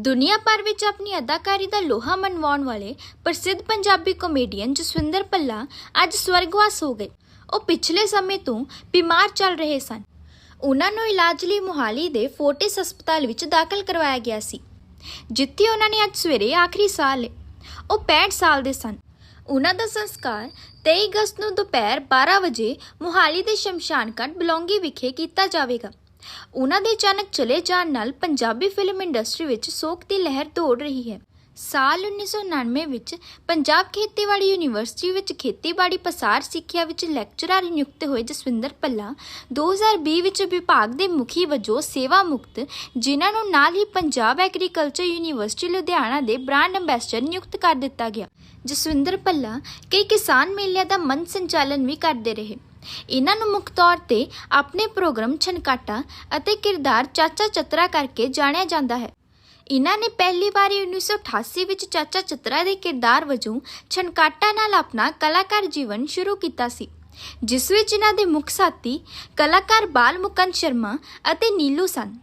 ਦੁਨੀਆ ਭਰ ਵਿੱਚ ਆਪਣੀ ਅਦਾਕਾਰੀ ਦਾ ਲੋਹਾ ਮਨਵਾਉਣ ਵਾਲੇ ਪ੍ਰਸਿੱਧ ਪੰਜਾਬੀ ਕਾਮੇਡੀਅਨ ਜਸਵਿੰਦਰ ਪੱਲਾ ਅੱਜ ਸਵਰਗਵਾਸ ਹੋ ਗਏ। ਉਹ ਪਿਛਲੇ ਸਮੇਂ ਤੋਂ ਬਿਮਾਰ ਚੱਲ ਰਹੇ ਸਨ। ਉਹਨਾਂ ਨੂੰ ਇਲਾਜ ਲਈ ਮੁਹਾਲੀ ਦੇ ਫੋਰਟਿਸ ਹਸਪਤਾਲ ਵਿੱਚ ਦਾਖਲ ਕਰਵਾਇਆ ਗਿਆ ਸੀ, ਜਿੱਥੇ ਉਹਨਾਂ ਨੇ ਅੱਜ ਸਵੇਰੇ ਆਖਰੀ ਸਾਹ ਲਏ ਉਹ 65 ਸਾਲ ਦੇ ਸਨ। ਉਹਨਾਂ ਦਾ ਸੰਸਕਾਰ 23 ਅਗਸਤ ਨੂੰ ਦੁਪਹਿਰ 12 ਵਜੇ ਮੁਹਾਲੀ ਦੇ ਸ਼ਮਸ਼ਾਨ ਘਾਟ ਬਲੌਂਗੀ ਵਿਖੇ ਕੀਤਾ ਜਾਵੇਗਾ। ਉਹਨਾਂ ਦੇ ਅਚਾਨਕ ਚਲੇ ਜਾਣ ਨਾਲ ਪੰਜਾਬੀ ਫਿਲਮ ਇੰਡਸਟਰੀ ਵਿੱਚ ਸੋਗ ਦੀ ਲਹਿਰ ਦੌੜ ਰਹੀ ਹੈ। ਸਾਲ 1999 ਵਿੱਚ ਪੰਜਾਬ ਖੇਤੀਬਾੜੀ ਯੂਨੀਵਰਸਿਟੀ ਵਿੱਚ ਖੇਤੀਬਾੜੀ ਪਸਾਰ ਸਿੱਖਿਆ ਵਿੱਚ ਲੈਕਚਰਰ ਨਿਯੁਕਤ ਹੋਏ ਜਸਵਿੰਦਰ ਪੱਲਾ 2020 ਵਿੱਚ ਵਿਭਾਗ ਦੇ ਮੁਖੀ ਵਜੋਂ ਸੇਵਾ ਮੁਕਤ, ਜਿਨ੍ਹਾਂ ਨੂੰ ਨਾਲ ਹੀ ਪੰਜਾਬ ਐਗਰੀਕਲਚਰ ਯੂਨੀਵਰਸਿਟੀ ਲੁਧਿਆਣਾ ਦੇ ਬ੍ਰਾਂਡ ਅੰਬੈਸਡਰ ਨਿਯੁਕਤ ਕਰ ਦਿੱਤਾ ਗਿਆ। ਜਸਵਿੰਦਰ ਪੱਲਾ ਕਈ ਕਿਸਾਨ ਮੇਲਿਆਂ ਦਾ ਮਨ ਸੰਚਾਲਨ ਵੀ ਕਰਦੇ ਰਹੇ। ਇਹਨਾਂ ਨੂੰ ਮੁੱਖ ਤੌਰ ਤੇ ਆਪਣੇ ਪ੍ਰੋਗਰਾਮ ਛਨਕਾਟਾ ਅਤੇ ਕਿਰਦਾਰ ਚਾਚਾ ਚਤਰਾ ਕਰਕੇ ਜਾਣਿਆ ਜਾਂਦਾ ਹੈ। ਇਹਨਾਂ ਨੇ ਪਹਿਲੀ ਵਾਰੀ 1988 ਵਿੱਚ ਚਾਚਾ ਚਤਰਾ ਦੇ ਕਿਰਦਾਰ ਵਜੋਂ ਛਨਕਾਟਾ ਨਾਲ ਆਪਣਾ ਕਲਾਕਾਰ ਜੀਵਨ ਸ਼ੁਰੂ ਕੀਤਾ ਸੀ, ਜਿਸ ਵਿੱਚ ਇਹਨਾਂ ਦੇ ਮੁੱਖ ਸਾਥੀ ਕਲਾਕਾਰ ਬਾਲ ਮੁਕੰਦ ਸ਼ਰਮਾ ਅਤੇ ਨੀਲੂ ਸਨ।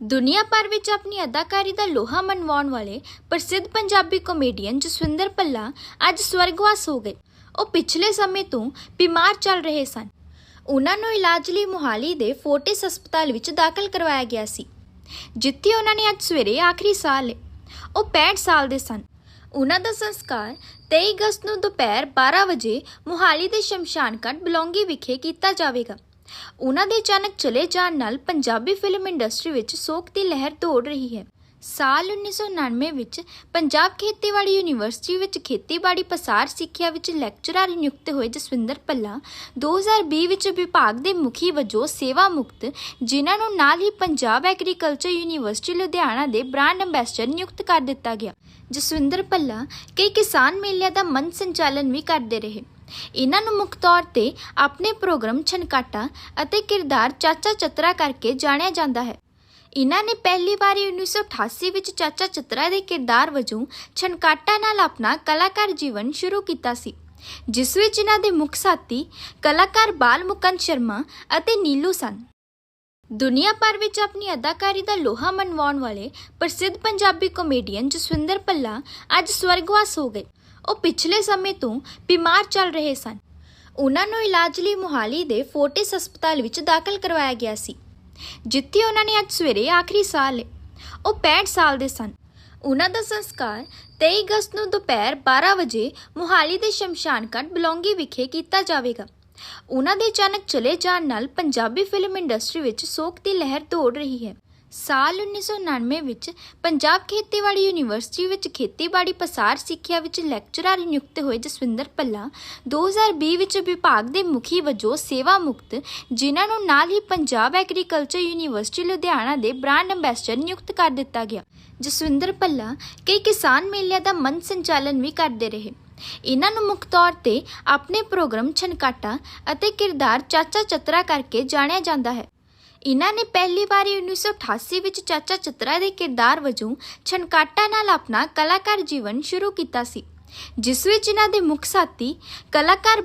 ਦੁਨੀਆ ਭਰ ਵਿੱਚ ਆਪਣੀ ਅਦਾਕਾਰੀ ਦਾ ਲੋਹਾ ਮਨਵਾਉਣ ਵਾਲੇ ਪ੍ਰਸਿੱਧ ਪੰਜਾਬੀ ਕਾਮੇਡੀਅਨ ਜਸਵਿੰਦਰ ਪੱਲਾ ਅੱਜ ਸਵਰਗਵਾਸ ਹੋ ਗਏ। ਉਹ ਪਿਛਲੇ ਸਮੇਂ ਤੋਂ ਬਿਮਾਰ ਚੱਲ ਰਹੇ ਸਨ। ਉਹਨਾਂ ਨੂੰ ਇਲਾਜ ਲਈ ਮੁਹਾਲੀ ਦੇ ਫੋਰਟਿਸ ਹਸਪਤਾਲ ਵਿੱਚ ਦਾਖਲ ਕਰਵਾਇਆ ਗਿਆ ਸੀ, ਜਿੱਥੇ ਉਹਨਾਂ ਨੇ ਅੱਜ ਸਵੇਰੇ ਆਖਰੀ ਸਾਹ ਲਏ ਉਹ 65 ਸਾਲ ਦੇ ਸਨ। ਉਹਨਾਂ ਦਾ ਸੰਸਕਾਰ 23 ਅਗਸਤ ਨੂੰ ਦੁਪਹਿਰ 12 ਵਜੇ ਮੁਹਾਲੀ ਦੇ ਸ਼ਮਸ਼ਾਨ ਘਾਟ ਬਲੌਂਗੀ ਵਿਖੇ ਕੀਤਾ ਜਾਵੇਗਾ। ਉਹਨਾਂ ਦੇ ਅਚਾਨਕ ਚਲੇ ਜਾਣ ਨਾਲ ਪੰਜਾਬੀ ਫਿਲਮ ਇੰਡਸਟਰੀ ਵਿੱਚ ਸੋਗ ਦੀ ਲਹਿਰ ਦੌੜ ਰਹੀ ਹੈ। ਸਾਲ 1999 ਵਿੱਚ ਪੰਜਾਬ ਖੇਤੀਬਾੜੀ ਯੂਨੀਵਰਸਿਟੀ ਵਿੱਚ ਖੇਤੀਬਾੜੀ ਪਸਾਰ ਸਿੱਖਿਆ ਵਿੱਚ ਲੈਕਚਰਰ ਨਿਯੁਕਤ ਹੋਏ ਜਸਵਿੰਦਰ ਪੱਲਾ 2020 ਵਿੱਚ ਵਿਭਾਗ ਦੇ ਮੁਖੀ ਵਜੋਂ ਸੇਵਾ ਮੁਕਤ, ਜਿਨ੍ਹਾਂ ਨੂੰ ਨਾਲ ਹੀ ਪੰਜਾਬ ਐਗਰੀਕਲਚਰ ਯੂਨੀਵਰਸਿਟੀ ਲੁਧਿਆਣਾ ਦੇ ਬ੍ਰਾਂਡ ਅੰਬੈਸਡਰ ਨਿਯੁਕਤ ਕਰ ਦਿੱਤਾ ਗਿਆ। ਜਸਵਿੰਦਰ ਪੱਲਾ ਕਈ ਕਿਸਾਨ ਮੇਲਿਆਂ ਦਾ ਮਨ ਸੰਚਾਲਨ ਵੀ ਕਰਦੇ ਰਹੇ। ਇਹਨਾਂ ਨੂੰ ਮੁੱਖ ਤੌਰ ਤੇ ਆਪਣੇ ਪ੍ਰੋਗਰਾਮ ਛਨਕਾਟਾ ਅਤੇ ਕਿਰਦਾਰ ਚਾਚਾ ਚਤਰਾ ਕਰਕੇ ਜਾਣਿਆ ਜਾਂਦਾ ਹੈ। ਇਹਨਾਂ ਨੇ ਪਹਿਲੀ ਵਾਰੀ 1988 ਵਿੱਚ ਚਾਚਾ ਚਤਰਾ ਦੇ ਕਿਰਦਾਰ ਵਜੋਂ ਛਨਕਾਟਾ ਨਾਲ ਆਪਣਾ ਕਲਾਕਾਰ ਜੀਵਨ ਸ਼ੁਰੂ ਕੀਤਾ ਸੀ, ਜਿਸ ਵਿੱਚ ਇਹਨਾਂ ਦੇ ਮੁੱਖ ਸਾਥੀ ਕਲਾਕਾਰ ਬਾਲ ਮੁਕੰਦ ਸ਼ਰਮਾ ਅਤੇ ਨੀਲੂ ਸਨ। ਦੁਨੀਆ ਭਰ ਵਿੱਚ ਆਪਣੀ ਅਦਾਕਾਰੀ ਦਾ ਲੋਹਾ ਮਨਵਾਉਣ ਵਾਲੇ ਪ੍ਰਸਿੱਧ ਪੰਜਾਬੀ ਕਾਮੇਡੀਅਨ ਜਸਵਿੰਦਰ ਪੱਲਾ ਅੱਜ ਸਵਰਗਵਾਸ ਹੋ ਗਏ। ਉਹ ਪਿਛਲੇ ਸਮੇਂ ਤੋਂ ਬਿਮਾਰ ਚੱਲ ਰਹੇ ਸਨ। ਉਹਨਾਂ ਨੂੰ ਇਲਾਜ ਲਈ ਮੁਹਾਲੀ ਦੇ ਫੋਰਟਿਸ ਹਸਪਤਾਲ ਵਿੱਚ ਦਾਖਲ ਕਰਵਾਇਆ ਗਿਆ ਸੀ। ਜਿੱਥੇ ਉਹਨਾਂ ਨੇ ਅੱਜ ਸਵੇਰੇ ਆਖਰੀ ਸਾਹ ਲਏ ਉਹ 65 ਸਾਲ ਦੇ ਸਨ। ਉਹਨਾਂ ਦਾ ਸੰਸਕਾਰ 23 ਅਗਸਤ ਨੂੰ ਦੁਪਹਿਰ 12 ਵਜੇ ਮੁਹਾਲੀ ਦੇ ਸ਼ਮਸ਼ਾਨ ਘਾਟ ਬਲੌਂਗੀ ਵਿਖੇ ਕੀਤਾ ਜਾਵੇਗਾ। ਉਹਨਾਂ ਦੇ ਅਚਾਨਕ ਚਲੇ ਜਾਣ ਨਾਲ ਪੰਜਾਬੀ ਫਿਲਮ ਇੰਡਸਟਰੀ ਵਿੱਚ ਸੋਗ ਦੀ ਲਹਿਰ ਦੌੜ ਰਹੀ ਹੈ। ਸਾਲ 1999 ਵਿੱਚ ਪੰਜਾਬ ਖੇਤੀਬਾੜੀ ਯੂਨੀਵਰਸਿਟੀ ਵਿੱਚ ਖੇਤੀਬਾੜੀ ਪਸਾਰ ਸਿੱਖਿਆ ਵਿੱਚ ਲੈਕਚਰਰ ਨਿਯੁਕਤ ਹੋਏ ਜਸਵਿੰਦਰ ਪੱਲਾ 2020 ਵਿੱਚ ਵਿਭਾਗ ਦੇ ਮੁਖੀ ਵਜੋਂ ਸੇਵਾ ਮੁਕਤ, ਜਿਨ੍ਹਾਂ ਨੂੰ ਨਾਲ ਹੀ ਪੰਜਾਬ ਐਗਰੀਕਲਚਰ ਯੂਨੀਵਰਸਿਟੀ ਲੁਧਿਆਣਾ ਦੇ ਬ੍ਰਾਂਡ ਅੰਬੈਸਡਰ ਨਿਯੁਕਤ ਕਰ ਦਿੱਤਾ ਗਿਆ। ਜਸਵਿੰਦਰ ਪੱਲਾ ਕਈ ਕਿਸਾਨ ਮੇਲਿਆਂ ਦਾ ਮਨ ਸੰਚਾਲਨ ਵੀ ਕਰਦੇ ਰਹੇ। ਇਹਨਾਂ ਨੂੰ ਮੁੱਖ ਤੌਰ ਤੇ ਆਪਣੇ ਪ੍ਰੋਗਰਾਮ ਛਨਕਾਟਾ ਅਤੇ ਕਿਰਦਾਰ ਚਾਚਾ ਚਤਰਾ ਕਰਕੇ ਜਾਣਿਆ ਜਾਂਦਾ ਹੈ। ਇਹਨਾਂ ਨੇ ਪਹਿਲੀ ਵਾਰੀ 1988 ਵਿੱਚ ਚਾਚਾ ਚਤਰਾ ਦੇ ਕਿਰਦਾਰ ਵਜੋਂ ਛਨਕਾਟਾ ਨਾਲ ਆਪਣਾ ਕਲਾਕਾਰ ਜੀਵਨ ਸ਼ੁਰੂ ਕੀਤਾ ਸੀ, ਜਿਸ ਵਿੱਚ ਇਹਨਾਂ ਦੇ ਮੁੱਖ ਸਾਥੀ ਕਲਾਕਾਰ